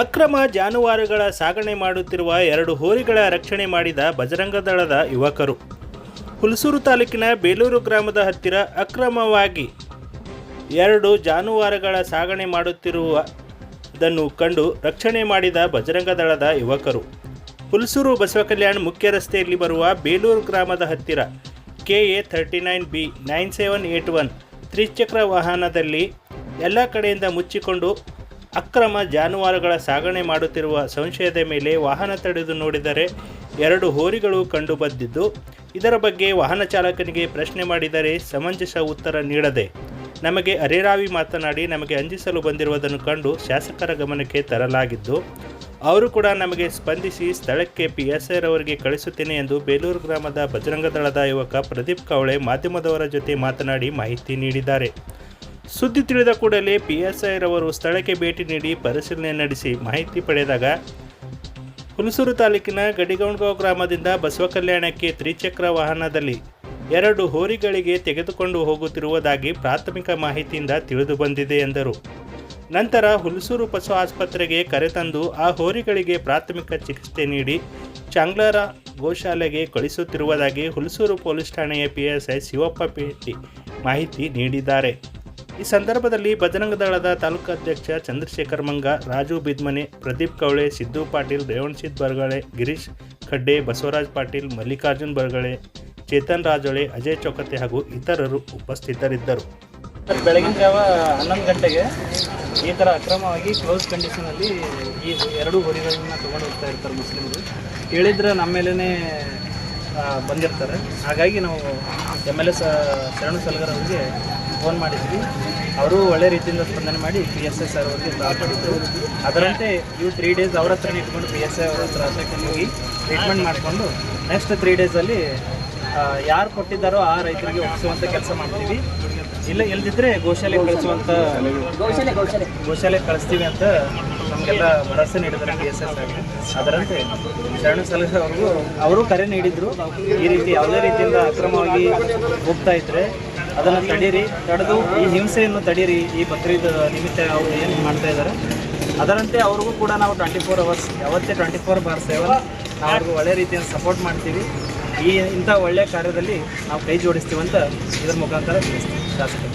ಅಕ್ರಮ ಜಾನುವಾರುಗಳ ಸಾಗಣೆ ಮಾಡುತ್ತಿರುವ ಎರಡು ಹೋರಿಗಳ ರಕ್ಷಣೆ ಮಾಡಿದ ಬಜರಂಗದಳದ ಯುವಕರು. ಹುಲಸೂರು ತಾಲೂಕಿನ ಬೇಲೂರು ಗ್ರಾಮದ ಹತ್ತಿರ ಅಕ್ರಮವಾಗಿ ಎರಡು ಜಾನುವಾರುಗಳ ಸಾಗಣೆ ಮಾಡುತ್ತಿರುವುದನ್ನು ಕಂಡು ರಕ್ಷಣೆ ಮಾಡಿದ ಬಜರಂಗದಳದ ಯುವಕರು. ಹುಲಸೂರು ಬಸವಕಲ್ಯಾಣ್ ಮುಖ್ಯ ರಸ್ತೆಯಲ್ಲಿ ಬರುವ ಬೇಲೂರು ಗ್ರಾಮದ ಹತ್ತಿರ K A thirty nine B nine seven eight one ತ್ರಿಚಕ್ರ ವಾಹನದಲ್ಲಿ ಎಲ್ಲ ಕಡೆಯಿಂದ ಮುಚ್ಚಿಕೊಂಡು ಅಕ್ರಮ ಜಾನುವಾರುಗಳ ಸಾಗಣೆ ಮಾಡುತ್ತಿರುವ ಸಂಶಯದ ಮೇಲೆ ವಾಹನ ತಡೆದು ನೋಡಿದರೆ ಎರಡು ಹೋರಿಗಳು ಕಂಡುಬಂದಿದ್ದು, ಇದರ ಬಗ್ಗೆ ವಾಹನ ಚಾಲಕನಿಗೆ ಪ್ರಶ್ನೆ ಮಾಡಿದರೆ ಸಮಂಜಸ ಉತ್ತರ ನೀಡದೆ. ನಮಗೆ ಅರೆರಾವಿ ಮಾತನಾಡಿ ನಮಗೆ ಅಂಜಿಸಲು ಬಂದಿರುವುದನ್ನು ಕಂಡು ಶಾಸಕರ ಗಮನಕ್ಕೆ ತರಲಾಗಿದ್ದು, ಅವರು ಕೂಡ ನಮಗೆ ಸ್ಪಂದಿಸಿ ಸ್ಥಳಕ್ಕೆ ಪಿ ಎಸ್ ಅವರಿಗೆ ಕಳಿಸುತ್ತೇನೆ ಎಂದು ಬೇಲೂರು ಗ್ರಾಮದ ಬಜರಂಗದಳದ ಯುವಕ ಪ್ರದೀಪ್ ಕವಳೆ ಮಾಧ್ಯಮದವರ ಜೊತೆ ಮಾತನಾಡಿ ಮಾಹಿತಿ ನೀಡಿದ್ದಾರೆ. ಸುದ್ದಿ ತಿಳಿದ ಕೂಡಲೇ ಪಿ ಎಸ್ ಐರವರು ಸ್ಥಳಕ್ಕೆ ಭೇಟಿ ನೀಡಿ ಪರಿಶೀಲನೆ ನಡೆಸಿ ಮಾಹಿತಿ ಪಡೆದಾಗ ಹುಲಸೂರು ತಾಲೂಕಿನ ಗಡಿಗೌಂಡ್ಗಾವ್ ಗ್ರಾಮದಿಂದ ಬಸವಕಲ್ಯಾಣಕ್ಕೆ ತ್ರಿಚಕ್ರ ವಾಹನದಲ್ಲಿ ಎರಡು ಹೋರಿಗಳಿಗೆ ತೆಗೆದುಕೊಂಡು ಹೋಗುತ್ತಿರುವುದಾಗಿ ಪ್ರಾಥಮಿಕ ಮಾಹಿತಿಯಿಂದ ತಿಳಿದು ಬಂದಿದೆ ಎಂದರು. ನಂತರ ಹುಲಸೂರು ಪಶು ಆಸ್ಪತ್ರೆಗೆ ಕರೆತಂದು ಆ ಹೋರಿಗಳಿಗೆ ಪ್ರಾಥಮಿಕ ಚಿಕಿತ್ಸೆ ನೀಡಿ ಚಾಂಗ್ಲಾರ ಗೋಶಾಲೆಗೆ ಕಳಿಸುತ್ತಿರುವುದಾಗಿ ಹುಲಸೂರು ಪೊಲೀಸ್ ಠಾಣೆಯ ಪಿಎಸ್ಐ ಶಿವಪ್ಪ ಪೇಟಿ ಮಾಹಿತಿ ನೀಡಿದ್ದಾರೆ. ಈ ಸಂದರ್ಭದಲ್ಲಿ ಬಜರಂಗ ದಳದ ತಾಲೂಕು ಅಧ್ಯಕ್ಷ ಚಂದ್ರಶೇಖರ್ ಮಂಗ, ರಾಜು ಬಿದ್ಮನೆ, ಪ್ರದೀಪ್ ಕವಳೆ ಸಿದ್ದು ಪಾಟೀಲ್ ರೇವಣಸಿದ್ ಬರಗಳೆ, ಗಿರೀಶ್ ಖಡ್ಡೆ, ಬಸವರಾಜ್ ಪಾಟೀಲ್, ಮಲ್ಲಿಕಾರ್ಜುನ್ ಬರಗಳೆ, ಚೇತನ್ ರಾಜೊಳೆ, ಅಜಯ್ ಚೌಕತೆ ಹಾಗೂ ಇತರರು ಉಪಸ್ಥಿತರಿದ್ದರು. ಬೆಳಗಿನ ಜಾವ ಹನ್ನೊಂದು ಗಂಟೆಗೆ ಈ ಥರ ಅಕ್ರಮವಾಗಿ ಕ್ಲೋಸ್ ಕಂಡೀಷನಲ್ಲಿ ಈ ಎರಡು ಹೊರಿಗಳನ್ನು ತೊಗೊಂಡು ಹೋಗ್ತಾ ಇರ್ತಾರೆ ಮುಸ್ಲಿಮರು. ಹೇಳಿದ್ರೆ ನಮ್ಮ ಮೇಲೇ ಬಂದಿರ್ತಾರೆ. ಹಾಗಾಗಿ ನಾವು ಎಂ ಎಲ್ ಎ ಶರಣು ಸಲಗರ್ ಅವರಿಗೆ ಫೋನ್ ಮಾಡಿದ್ವಿ. ಅವರು ಒಳ್ಳೆ ರೀತಿಯಿಂದ ಸ್ಪಂದನೆ ಮಾಡಿ ಪಿ ಎಸ್ ಎಸ್ ಸರ್ ಅವರಿಗೆ ಮಾಡಿದ್ರು ಅದರಂತೆ ಇವು ತ್ರೀ ಡೇಸ್ ಅವ್ರ ಹತ್ರ ಇಟ್ಕೊಂಡು ಪಿ ಎಸ್ ಐ ಅವ್ರ ಹತ್ರ ಹೋಗಿ ಟ್ರೀಟ್ಮೆಂಟ್ ಮಾಡಿಕೊಂಡು ನೆಕ್ಸ್ಟ್ ತ್ರೀ ಡೇಸಲ್ಲಿ ಯಾರು ಕೊಟ್ಟಿದ್ದಾರೋ ಆ ರೈತರಿಗೆ ಒಪ್ಪಿಸುವಂಥ ಕೆಲಸ ಮಾಡ್ತೀವಿ. ಇಲ್ಲ ಇಲ್ದಿದ್ರೆ ಗೋಶಾಲೆ ಕಳಿಸುವಂಥ ಗೋಶಾಲೆ ಕಳಿಸ್ತೀವಿ ಅಂತ ನಮಗೆಲ್ಲ ಭರವಸೆ ನೀಡಿದ್ದಾರೆ ಪಿ ಎಸ್ ಎಸ್ ಅದರಂತೆ ಶರಣ ಸಲಹೆ ಅವರು ಅವರು ಕರೆ ನೀಡಿದರು. ಈ ರೀತಿ ಯಾವುದೇ ರೀತಿಯಿಂದ ಅಕ್ರಮವಾಗಿ ಹೋಗ್ತಾ ಇದ್ರೆ ಅದನ್ನು ತಡೀರಿ, ತಡೆದು ಈ ಹಿಂಸೆಯನ್ನು ತಡೀರಿ, ಈ ಬಕ್ರೀದ್ ನಿಮಿತ್ತ ಅವರು ಏನು ಮಾಡ್ತಾ ಇದ್ದಾರೆ ಅದರಂತೆ ಅವ್ರಿಗೂ ಕೂಡ ನಾವು ಟ್ವೆಂಟಿ ಫೋರ್ ಅವರ್ಸ್ ಯಾವತ್ತೇ ಟ್ವೆಂಟಿ ಫೋರ್ ಬಾರ್ ಸೆವೆನ್ ನಾವು ಅವ್ರಿಗೂ ಒಳ್ಳೆ ರೀತಿಯನ್ನು ಸಪೋರ್ಟ್ ಮಾಡ್ತೀವಿ. ಈ ಇಂಥ ಒಳ್ಳೆಯ ಕಾರ್ಯದಲ್ಲಿ ನಾವು ಕೈ ಜೋಡಿಸ್ತೀವಿ ಅಂತ ಇದರ ಮುಖಾಂತರ ತಿಳಿಸ್ತೀವಿ ಶಾಸಕರು.